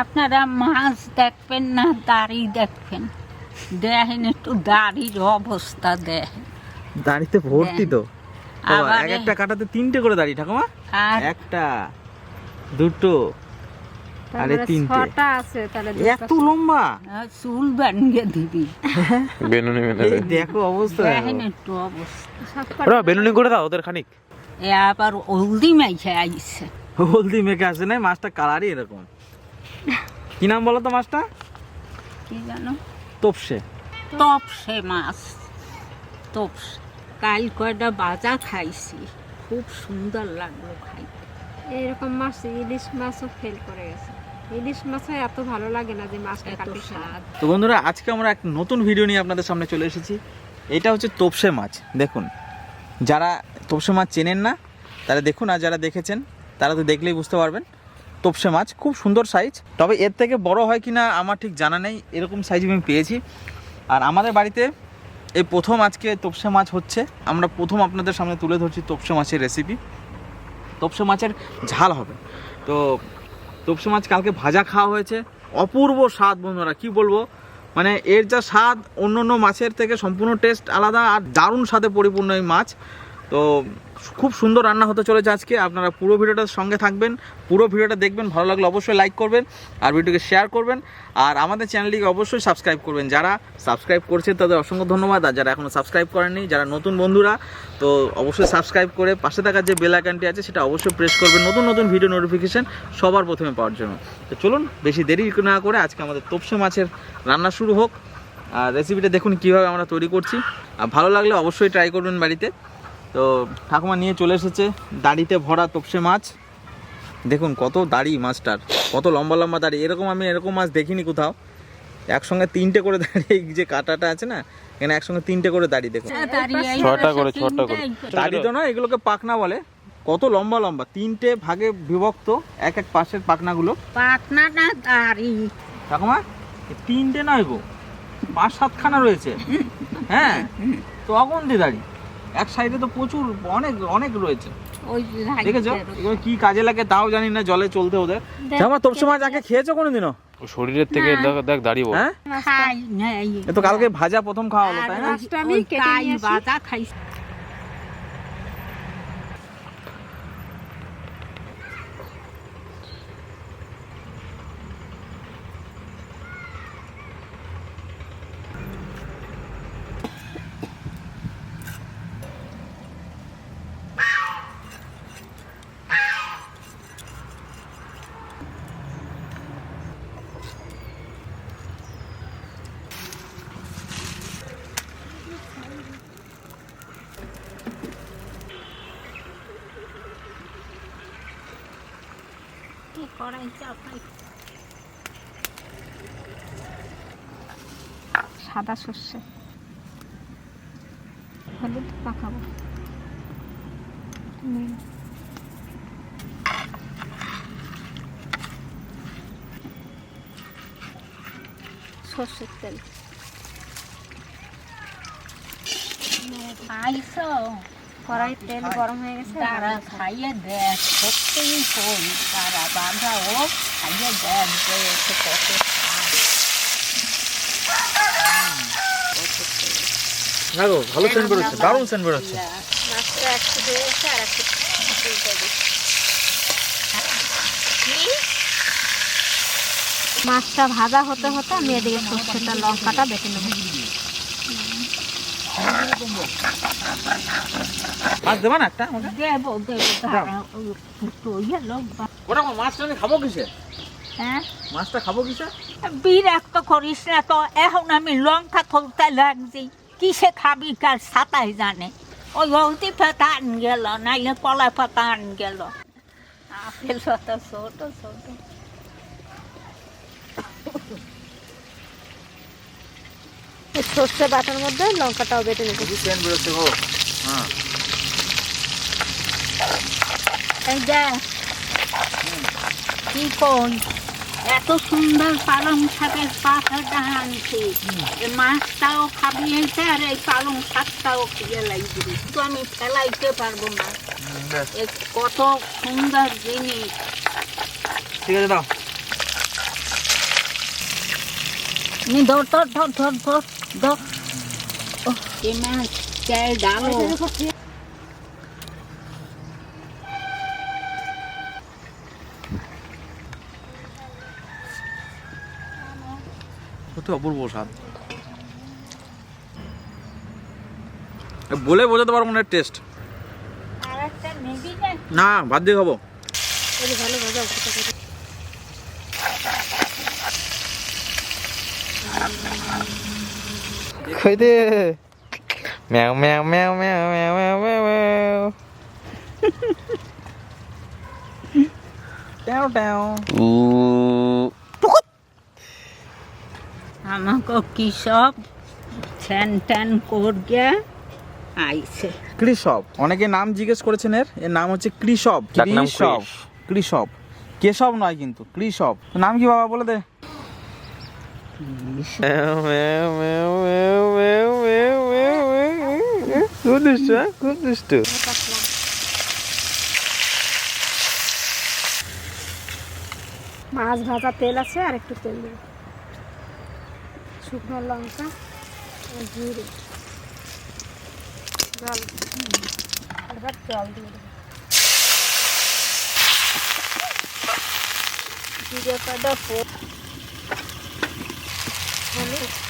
আপনারা মাছ দেখবেন না দাড়ি দেখবেন। দেখেন একটু দাড়ির অবস্থা দেখেন। দাড়িতে ভর্তি তো। এক একটা কাটাতে তিনটে করে দাড়ি ঠাকুমা। আর একটা দুটো আরে তিনটে। ছটা আছে তাহলে এত লম্বা। চুল বানিয়ে দিবি। বেনুনি এই দেখো অবস্থা। দেখেন একটু অবস্থা। ওরা বেনুনি করে দাও ওদের খানিক। এ আবার হলদি মাইছে আইছে। হলদি মেখে আসে নাই মাছটা কালারই এরকম। কি নাম বলো তো মাছটা? কি জানো? তোপসে। তপসে মাছ। তপসে। কাল কয়টা বাজা খাইছি। খুব সুন্দর লাগল খাইতে। এরকম মাছ ইলিশ মাছও ফেল করে গেছে। ইলিশ মাছও এত ভালো লাগে না যে মাছটা এত স্বাদ। তো বন্ধুরা আজকে আমরা এক নতুন ভিডিও নিয়ে আপনাদের সামনে চলে এসেছি। এটা হচ্ছে তোপসে মাছ। দেখুন যারা তোপসে মাছ চেনেন না তারা দেখুন আর যারা দেখেছেন তারা তো দেখলেই বুঝতে পারবেন। তোপসে মাছ, খুব সুন্দর সাইজ তবে এর থেকে বড় হয় কিনা আমার ঠিক জানা নেই। এরকম সাইজ আমি পেয়েছি। আর আমাদের বাড়িতে এই প্রথম আজকে তোপসে মাছ হচ্ছে। আমরা প্রথম আপনাদের সামনে তুলে ধরছি তোপসে মাছের রেসিপি তোপসে মাছের ঝাল হবে। তো তোপসে মাছ কালকে ভাজা খাওয়া হয়েছে। অপূর্ব স্বাদ বন্ধুরা, কি বলব? মানে এর যা স্বাদ অন্য অন্য মাছের থেকে সম্পূর্ণ টেস্ট আলাদা। আর দারুণ স্বাদে পরিপূর্ণ এই মাছ। তো খুব সুন্দর রান্না হতে চলেছে আজকে। আপনারা পুরো ভিডিওটার সঙ্গে থাকবেন, পুরো ভিডিওটা দেখবেন, ভালো লাগলে অবশ্যই লাইক করবেন আর ভিডিওকে শেয়ার করবেন। আর আমাদের চ্যানেলটিকে অবশ্যই সাবস্ক্রাইব করবেন। যারা সাবস্ক্রাইব করছেন তাদের অসংখ্য ধন্যবাদ। আর যারা এখনও সাবস্ক্রাইব করেননি, যারা নতুন বন্ধুরা, তো অবশ্যই সাবস্ক্রাইব করে পাশে থাকার যে বেল আইকনটি আছে, সেটা অবশ্যই প্রেস করবেন। নতুন নতুন ভিডিও নোটিফিকেশান সবার প্রথমে পাওয়ার জন্য। তো চলুন, বেশি দেরি না করে আজকে আমাদের তোপসে মাছের রান্না শুরু হোক। আর রেসিপিটা দেখুন কীভাবে আমরা তৈরি করছি। আর ভালো লাগলে অবশ্যই ট্রাই করবেন বাড়িতে। তো ঠাকুমা নিয়ে চলে এসেছে দাড়িতে ভরা তোপসে মাছ। দেখুন কত দাড়ি মাছটার কত লম্বা লম্বা দাড়ি। এরকম আমি এরকম মাছ দেখিনি কোথাও। একসঙ্গে তিনটে করে দাড়ি এই যে কাটাটা আছে না এখানে একসঙ্গে তিনটে করে দাড়ি দেখুন। ছটা করে, ছটা করে। দাড়ি তো নয় এগুলোকে পাকনা বলে। কত লম্বা লম্বা তিনটে ভাগে বিভক্ত এক এক পাশের পাকনাগুলো না দাড়ি। ঠাকুমা তিনটে নয় গো পাঁচ সাতখানা রয়েছে। হ্যাঁ তো অগন্তি দাড়ি। এক সাইডে তো প্রচুর অনেক অনেক রয়েছে। দেখেছ? এগুলো কি কাজে লাগে তাও জানি না জলে চলতে ওদের। জামা তোপসে মাছ আগে খেয়েছো কোনোদিনও? ও শরীরের থেকে দেখ দেখ দাঁড়িয়ে বল। হ্যাঁ? তো কালকে ভাজা প্রথম খাওয়া হলো তাই না? আমি কেটে নিয়ে বাজা খাইছি। কি করাই চাপাই সাদা সর্ষে। হলুদ পাকাবো। সর্ষের তেল। খাইছো কড়াই তেল গরম হয়ে গেছে তারা খাইয়ে দেখ সত্যিই কই তারা বাঁধা ও খাইয়ে দেখ যে এসে কত ভালো সেন্ট বেরোচ্ছে দারুণ সেন্ট বেরোচ্ছে। মাছটা একটু হয়ে আর একটু মাছটা ভাজা হতে হতে আমি এদিকে সর্ষেটা লঙ্কাটা বেটে নেব। মাছ দেবা না একটা? দেবো দেবো আমার মাছটা খাব কিসে? হ্যাঁ? মাছটা খাব কিসে? বিরক্ত করিস না তো এখন আমি লঙ্কা তুলতে লাগছি। কিসে খাবি কার সাতাই জানে? ওই হলদি পাতা আন গেল নাইলে কলা পাতা আন গেল। আপেল পাতা ছোট ছোট। সর্ষে বাটার মধ্যে লঙ্কাটাও বেটে নেব। হ্যাঁ। কি কই এত সুন্দর পালং শাকের পাতাটা আনছি। মাছটাও খাবি এইটা আর এই পালং শাকটাও খেয়ে লাগবে তো আমি ফেলাইতে পারব না। কত সুন্দর জিনিস। ঠিক আছে দাও। নি ধর ধর ধর ধর ধর ধর। ডালো অপূর্ব স্বাদ। বলে বোঝাতে পারব না টেস্ট আর একটা নেবি না না ভাত দিয়ে খাব। ভালো ভাজা উঠতে থাকে কই দে ম্যাও ম্যাও ম্যাও ম্যাও ম্যাও ম্যাও ম্যাও। ম্যাও ট্যাও ট্যাও উ আমাকে কি সব ঠ্যান ট্যান করগে? আইছে। কৃষব। অনেকে নাম জিজ্ঞেস করেছেন এর। এর নাম হচ্ছে কৃষব। নাম কৃষব। কৃষব। কেশব নয় কিন্তু কৃষব। নাম কি বাবা বলে দে? খুব দুষ্ট? খুব দুষ্ট মাছ ভাজা তেল আছে আর একটু তেল দেবো শুকনো লঙ্কা আর জিরে। জল। এবার জল দিয়ে দেবো। জিরে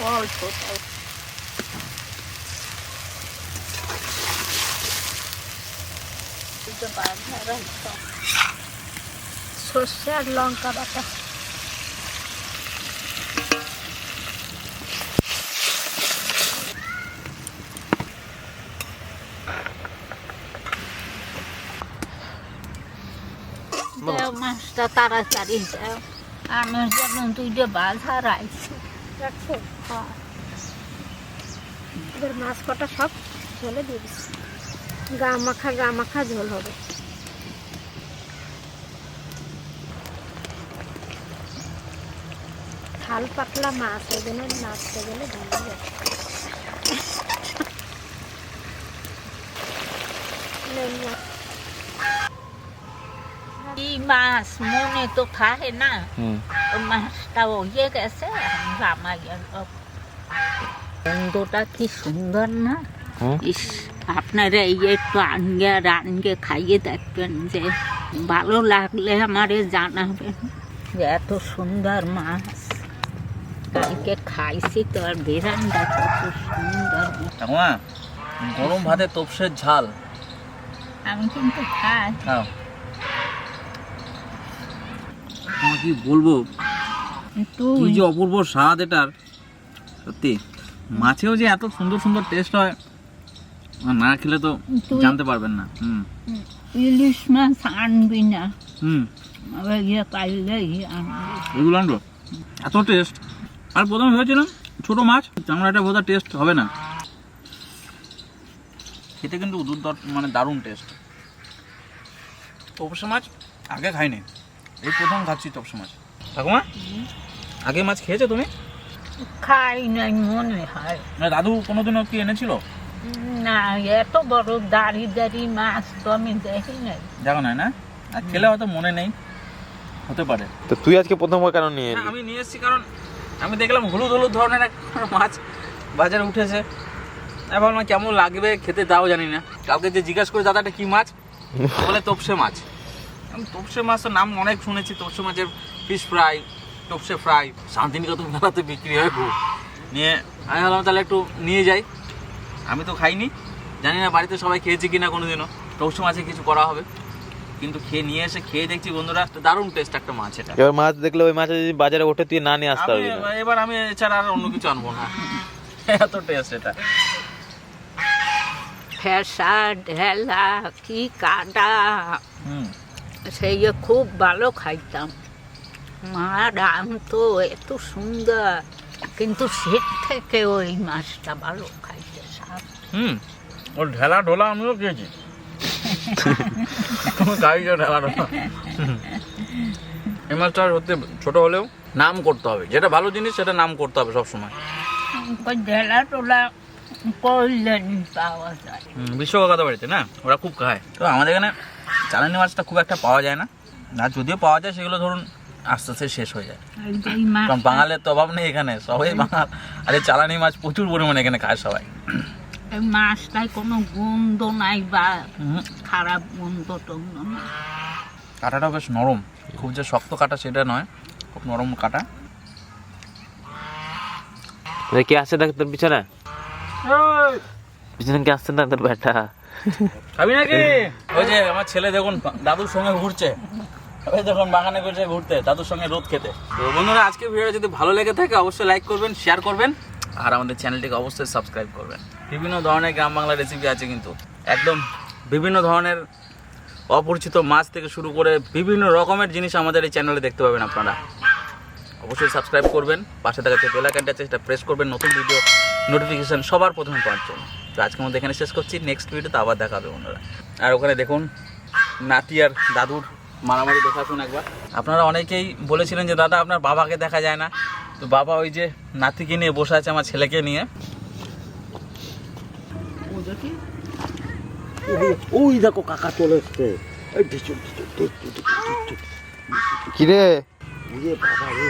Wow, it's good. সর্ষে আর লঙ্কা বাটা মাছটা তাড়াতাড়ি আমি যেমন দুইটা বাধা রাখছি রাখছো? এবার মাছ কটা সব ঝোলে দিয়ে দিচ্ছি। গা মাখা গা মাখা ঝোল হবে। থাল পাতলা মাছ ওই জন্য নাচতে গেলে ভালো না। কি মাছ মনে তো থাকে না মাছটা ইয়ে গেছে রামাইয়ের গন্ধটা কি সুন্দর না? হুম ইস আপনারা এই একটু আনগে রানগে খাইয়ে দেখবেন যে ভালো লাগলে আমারে জানাবেন যে এত সুন্দর মাছ। কালকে খাইছি তো আর বেরানটা কত সুন্দর। গরম ভাতে তপসের ঝাল। আমি কিন্তু খাই। খাও। বলব? কি যে অপূর্ব স্বাদ এটার। সত্যি মাছেও যে এত সুন্দর সুন্দর টেস্ট হয় না খেলে তো জানতে পারবেন না। হুম। ইলিশ মাছ আনবি না। হুম। ইয়ে এগুলো আনব। এত টেস্ট আর প্রথমে ভেবেছিলাম ছোটো মাছ চামড়াটা বোধহয় টেস্ট হবে না। খেতে কিন্তু দুর্দার মানে দারুণ টেস্ট তপসে মাছ আগে খাইনি। এই প্রথম খাচ্ছি তপসে মাছ ঠাকুমা আগে মাছ খেয়েছো তুমি? খাই নাই মনে হয়। না দাদু কোনোদিনও কি এনেছিল? না এত বড় দাড়ি দাড়ি মাছ তো আমি দেখি নাই। দেখো না? না আর খেলে হয়তো মনে নেই। হতে পারে। তো তুই আজকে প্রথমবার কেন নিয়ে এলি? আমি নিয়ে এসেছি কারণ আমি দেখলাম হলুদ হলুদ ধরনের এক মাছ বাজারে উঠেছে। আমি ভাবলাম কেমন লাগবে খেতে তাও জানি না। কাউকে যে জিজ্ঞাসা করে দাদাটা কি মাছ? বলে তপসে মাছ। আমি তপসে মাছের নাম অনেক শুনেছি তপসে মাছের ফিশ ফ্রাই তপসে ফ্রাই শান্তিনিকেতন মেলাতে বিক্রি হয়। খুব নিয়ে আমি ভাবলাম তাহলে একটু নিয়ে যাই। আমি তো খাইনি জানি না বাড়িতে সবাই খেয়েছে কিনা কোনোদিনও। তপসে মাছে কিছু করা হবে। কিন্তু খেয়ে নিয়ে এসে খেয়ে দেখছি বন্ধুরা দারুণ টেস্ট একটা মাছ এটা। এবার মাছ দেখলে ওই মাছ যদি বাজারে ওঠে তুই না নিয়ে আসতে পারবি এবার আমি এছাড়া আর অন্য কিছু আনব না। এত টেস্ট এটা। ফেসা ঢেলা কি কাটা। হুম। সেই খুব ভালো খাইতাম। মার আম তো এত সুন্দর। কিন্তু সে থেকে ওই মাছটা ভালো খাইতে সাপ হুম ওর ঢেলা ঢোলা আমিও খেয়েছি। খাইছো ঢেলা ঢোলা। এই মাছটা সত্যি ছোট হলেও নাম করতে হবে। যেটা ভালো জিনিস সেটা নাম করতে হবে সবসময়। ওই ঢেলা টোলা করলেন পাওয়া যায়। বিশ্ব বাড়িতে না? ওরা খুব খায়। তো আমাদের এখানে চালানি মাছটা খুব একটা পাওয়া যায় না। আর যদিও পাওয়া যায় সেগুলো ধরুন আস্তে আস্তে শেষ হয়ে যায়। কারণ বাঙালের তো অভাব নেই এখানে সবাই বাঙাল। আর এই চালানি মাছ প্রচুর পরিমাণে এখানে খায় সবাই। মাছটায় কোনো গন্ধ নাই বা খারাপ গন্ধ টন্ধ না কাঁটাটা বেশ নরম। খুব যে শক্ত কাটা সেটা নয় খুব নরম কাটা। ওই কি আসছে দেখ তোর পিছনে পিছনে কি আসছে না তোর ব্যাটা? খাবি নাকি? ওই যে আমার ছেলে দেখুন, দাদুর সঙ্গে ঘুরছে। ওই দেখুন, বাগানে ঘুরছে ঘুরতে, দাদুর সঙ্গে রোদ খেতে। তো বন্ধুরা আজকে ভিডিওটা যদি ভালো লেগে থাকে, অবশ্যই লাইক করবেন শেয়ার করবেন, আর আমাদের চ্যানেলটিকে অবশ্যই সাবস্ক্রাইব করবেন। বিভিন্ন ধরনের গ্রাম বাংলা রেসিপি আছে কিন্তু, একদম বিভিন্ন ধরনের অপরিচিত মাছ থেকে শুরু করে বিভিন্ন রকমের জিনিস আমাদের এই চ্যানেলে দেখতে পাবেন আপনারা। অবশ্যই সাবস্ক্রাইব করবেন, পাশে থাকা যে বেল আছে, সেটা প্রেস করবেন, নতুন ভিডিও নোটিফিকেশন সবার প্রথমে পাওয়ার জন্য। তো আজকের মধ্যে এখানে শেষ করছি। নেক্সট ভিডিওতে আবার দেখা হবে বন্ধুরা। আর ওখানে দেখুন নাতি আর দাদুর মারামারি দেখাশুন একবার। আপনারা অনেকেই বলেছিলেন যে দাদা আপনার বাবাকে দেখা যায় না। তো বাবা ওই যে নাতিকে নিয়ে বসে আছে আমার ছেলেকে নিয়ে। ওই দেখো কাকা চলে এসছে। এই ঢিচুর ঢিচুর ঢিচুর ঢিচুর কি রে? বাবা রে।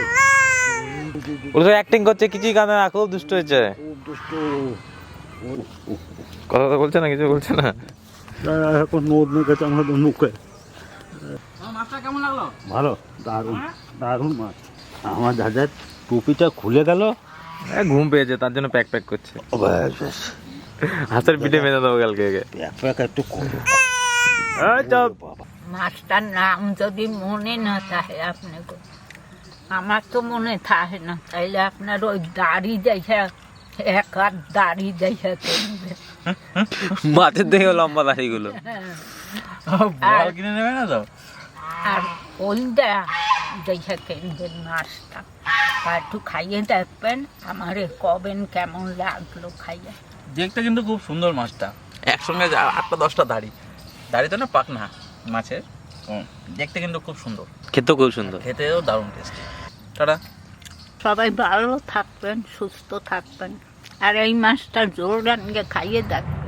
ওরা তো অ্যাক্টিং করছে কিছুই কাঁদে না খুব দুষ্ট হয়েছে। খুব দুষ্ট। কথা তো বলছে না কিছু বলছে না? এখন নোদ মেখেছে আমাদের মুখে মাছটা কেমন লাগল? ভালো দারুণ দারুণ মাছ। আমার দাদার টুপিটা খুলে গেল। এ, ঘুম পেয়েছে তার জন্য প্যাক প্যাক করছে। হাতের পিঠে মেনে দেবো কালকে। প্যাক একটু করো মাছটার নাম যদি মনে না থাকে আপনাকে আমার তো মনে থাকে না তাইলে আপনার ওই দাড়ি দেখে এক হাত দাড়ি দেখে মাছের দেখে লম্বা দাড়িগুলো। বল কিনে নেবে না তো? আর ওইটা দেখে কিনবেন মাছটা আর একটু খাইয়ে দেখবেন আমারে কবেন কেমন লাগল খাইয়ে। দেখতে কিন্তু খুব সুন্দর মাছটা। একসঙ্গে আটটা দশটা দাড়ি। দাড়ি তো না পাক না মাছের দেখতে কিন্তু খুব সুন্দর। খেতেও খুব সুন্দর। খেতেও দারুণ টেস্টি টাটা। সবাই ভালো থাকবেন সুস্থ থাকবেন। আর এই মাছটা জোর রানকে খাইয়ে দেখবেন